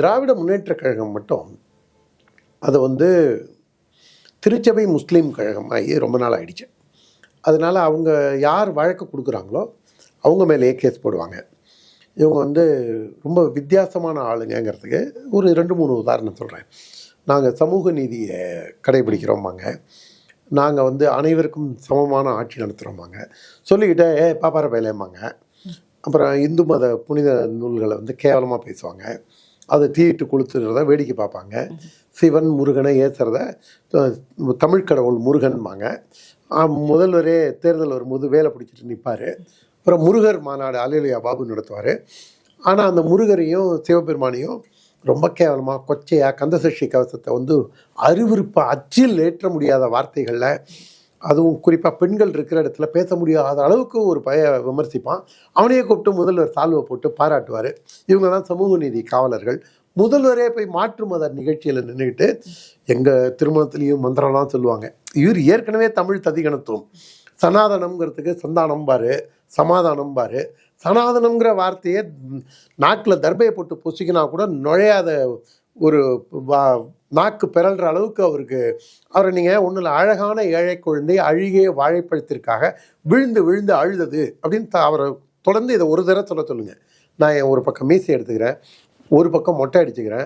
திராவிட முன்னேற்ற கழகம் மட்டும் அது வந்து திருச்சபை முஸ்லீம் கழகம் ஆகி ரொம்ப நாள் ஆயிடுச்சு. அதனால் அவங்க யார் வழக்கு கொடுக்குறாங்களோ அவங்க மேலேயே கேஸ் போடுவாங்க. இவங்க வந்து ரொம்ப வித்தியாசமான ஆளுங்கங்கிறதுக்கு ஒரு ரெண்டு மூணு உதாரணம் சொல்கிறேன் நாங்கள் சமூக நீதியை கடைபிடிக்கிறோமாங்க நாங்கள் வந்து அனைவருக்கும் சமமான ஆட்சி நடத்துகிறோமாங்க சொல்லிக்கிட்டே ஏ பாப்பார பயிலேம்பாங்க. அப்புறம் இந்து மத புனித நூல்களை வந்து கேவலமாக பேசுவாங்க. அதை தீயிட்டு கொளுத்துறத வேடிக்கை பார்ப்பாங்க. சிவன் முருகனை ஏற்றுறத தமிழ் கடவுள் முருகன்பாங்க. முதல்வரே தேர்தல் வரும்போது வேலை பிடிச்சிட்டு நிற்பார் அப்புறம் முருகர் மாநாடு அலையிலையா பாபு நடத்துவார். ஆனால் அந்த முருகரையும் சிவபெருமானையும் ரொம்ப கேவலமாக கொச்சையாக கந்தசஷ்டி கவசத்தை வந்து அருவிருப்ப அச்சில் ஏற்ற முடியாத வார்த்தைகளில் அதுவும் குறிப்பாக பெண்கள் இருக்கிற இடத்துல பேச முடியாத அளவுக்கு ஒரு பய விமர்சிப்பான். அவனையே கூப்பிட்டு முதல்வர் சால்வை போட்டு பாராட்டுவார். இவங்க தான் சமூக நீதி காவலர்கள். முதல்வரே போய் மாற்று மத நிகழ்ச்சியில் நின்றுக்கிட்டு எங்கள் திருமணத்துலேயும் மந்திரம்லாம் சொல்லுவாங்க. இவர் ஏற்கனவே தமிழ் ததிகணத்துவம் சனாதனம்ங்கிறதுக்கு சந்தானம் பாரு சமாதானம் பாரு. சனாதனம்ங்கிற வார்த்தையை நாக்கில் தர்பையை போட்டு பொசிக்கினா கூட நுழையாத ஒரு வா- நாக்கு பிறல்ற அளவுக்கு அவருக்கு அவரை நீங்கள் ஒன்றும் அழகான ஏழை குழந்தை அழுகிய வாழைப்பழத்திற்காக விழுந்து விழுந்து அழுதது அப்படின்னு த- அவரை தொடர்ந்து இதை ஒரு தடவை சொல்ல சொல்லுங்கள் நான் என் ஒரு பக்கம் மீசை எடுத்துக்கிறேன் ஒரு பக்கம் மொட்டை அடிச்சுக்கிறேன்